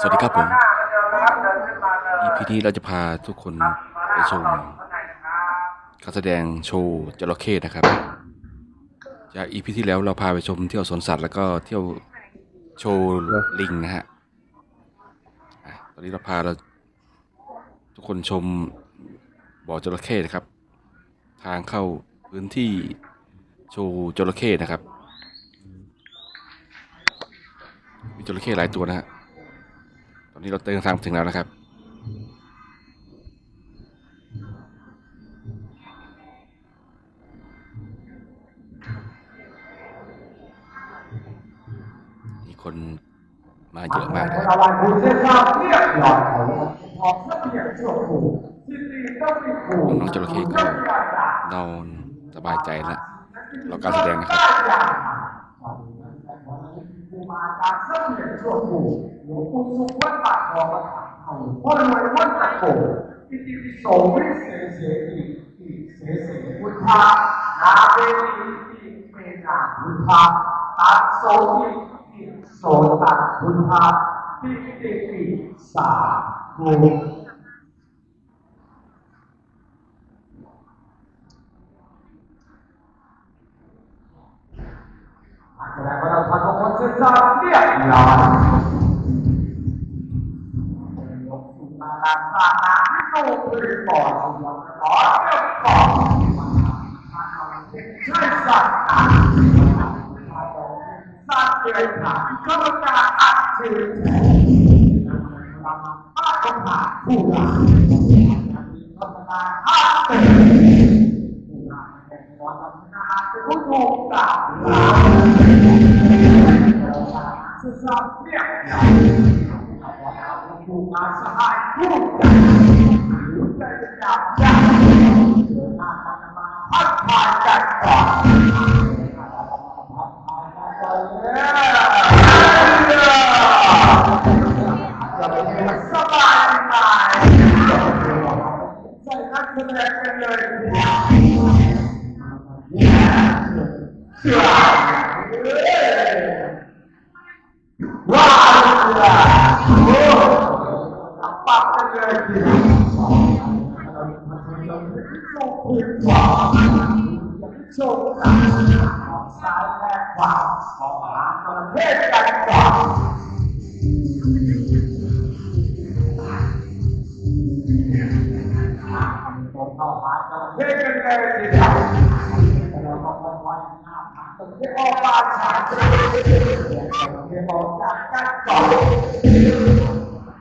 สวัสดีครับผม EP นี้เราจะพาทุกคนไปชมการแสดงโชว์จระเข้นะครับ จาก EP ที่แล้วเราพาไปชมเที่ยวสวนสัตว์แล้วก็เที่ยวโชว์ลิงนะฮะตอนนี้เราพาเราทุกคนชมบ่อจระเข้นะครับ ทางเข้าพื้นที่โชว์จระเข้นะครับ มีจระเข้หลายตัวนะฮะ นนี้เราเตินทางถึงแล้วนะครับ มีคนมาเยอะมากนะครับคุณเสียองของกเรียนร้องมีคน้องจระเข้ก็ นอนสบายใจแล้วเราการแสดงนะครับ ลวงปู่สุขวัดปากคองมาถามใครว่ารวยวัดตะโกที่ที่โสมไม่เสียเสียอีกอีกเสียเสียพุทธานาเวทีอีกเมนาพุทธาตาโสอีกอีกโสตัดพุทธาที่ที่ที่สาธุแสดงว่าเราทำของคนซื่อสัตย์เรียร้ย การสางงานที่ต้องบริบทของเราขอเรื่องของช่วยสัตว์ต่างสัตว์เดรัจฉานก็ต้องการอัดเชื้อภาคภาคผู้ร้าองการภานผู้รงการร้สุดยอเนี่ยผู้มาสหาย Hot fire ปักกันเลยทีเดียวลูกพื้นขวาโชว์กันซ้ายและขวาขอหาประเทศกันก่อนผมเข้าหาจระเข้กันเลยทีเดียวเราก็คอยหาจระเข้ออกมาฉายจระเข้ออกจากกันก่อน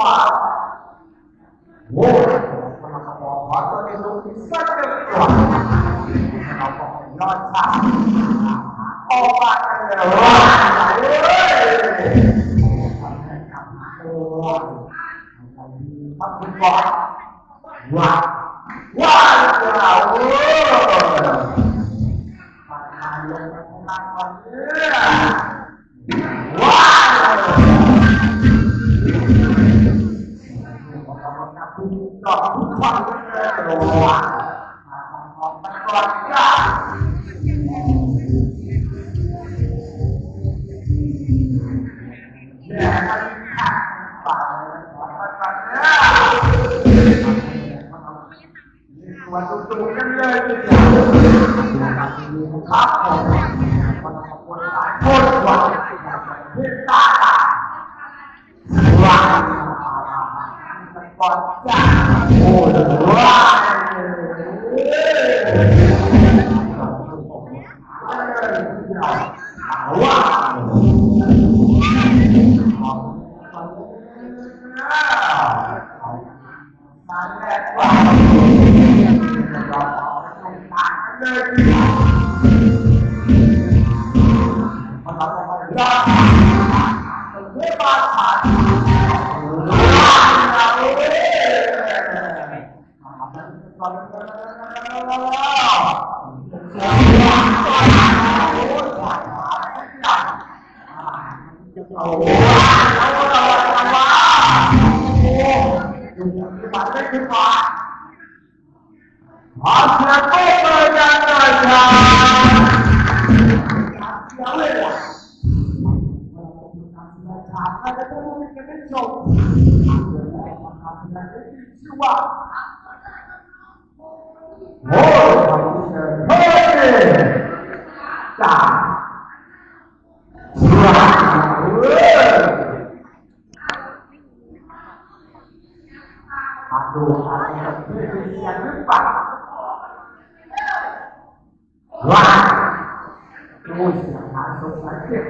fora. Hoje, quando acabou a moto, eu resolvi sacrificar. Nossa! Opa, Bắt đi qua Qua Qua Qua Qua คุณดอกคุณควันเลยว้าวมันก่อนจ้าแย่มันขาดปากมันมันเนี่ยวันตุ่กันเลยทีเดียวครับผม but that would. 大家快快快！啊，走啊！咱们走吧，走吧。好，最后大家大家别问我。啊，大家在后面准备走。啊，大家继续啊。mỗi một người mê tiền trả mặc dù họ là người nhà nước bạn và ngôi nhà hạ sống phải thiệt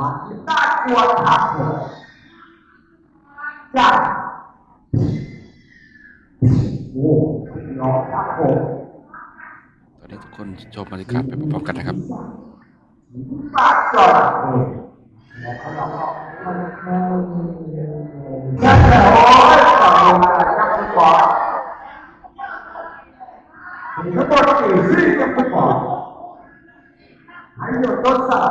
มาที่ตัวครับจับโอ้ยอมครัผมตอนนี้ทุกคนชมบรรยากาศไปพร้อมๆกันนะครับปาจอดแค่แต่โอ้ยต่อมาจากฟุตบอลถึงขั้นตอนสี่สี่จากฟุตบอลให้หยุดต้นสาย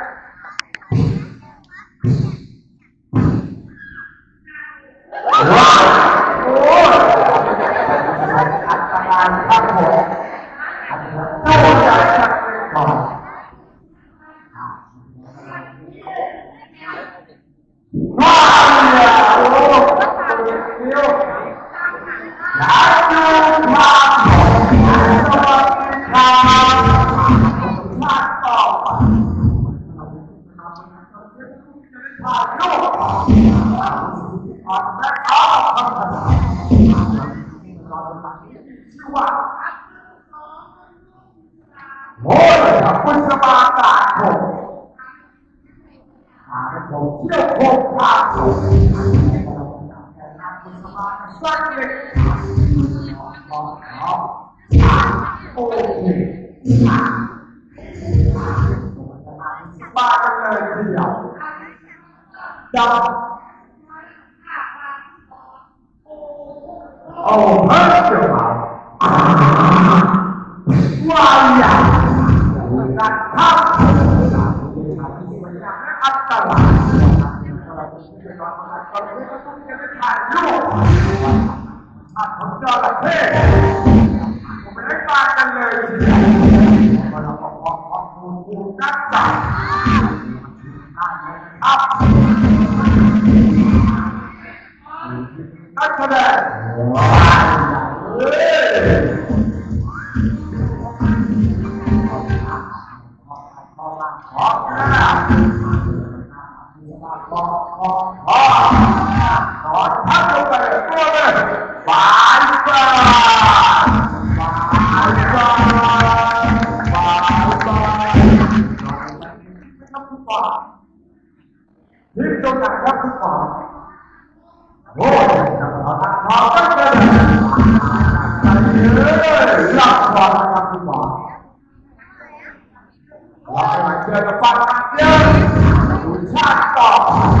không. ยคุณสมาตาผม หาผมเที่ยวโคกพาสุขสักเล็กโอ้ยมากันเลยทีเดียวจับ ขอบคุณผู้นักจับครับ ai aquela batalha, o jato.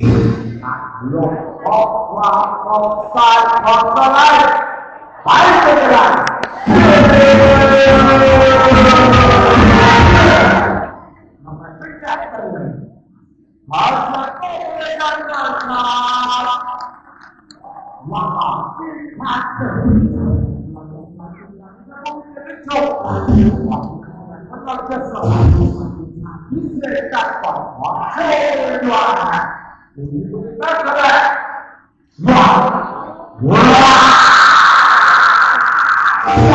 lột bóp qua bóp sai bóp ra đây phải tự lại mà phải biết cách tự mình mở ra cái ta không biết biết chỗ mà chịu quả mà nó cơ sở mà chúng 那可来，哇，哇，哇，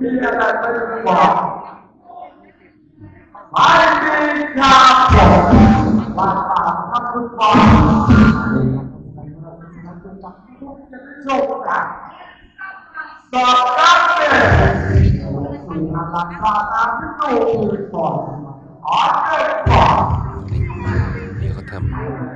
你也在这里哇，满地家破，哇，他不怕，就不敢，咋敢的？Ich bạn.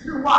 ชื่อว่า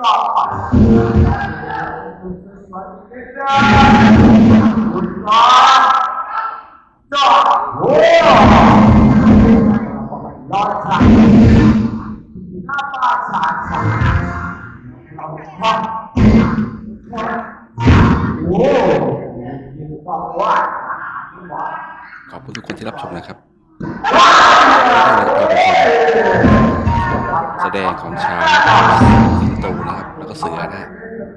ขอบคุณทุกคนที่รับชมนะครับได้เราไปชมแสดงของช้าว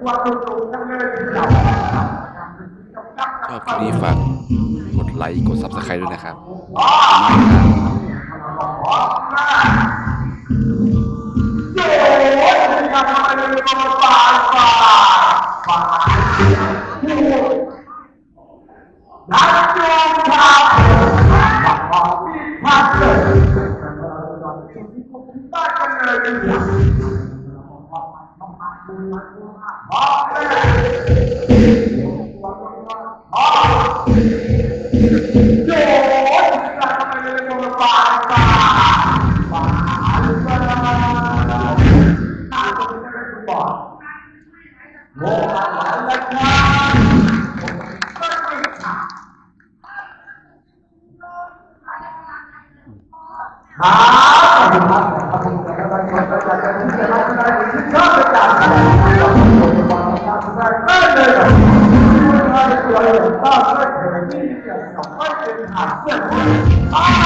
ชอบคลิปนี้ฝากกดไลค์กดซับสไครต์ด้วยนะครับขอบคุณมาครับ Ah, 啊！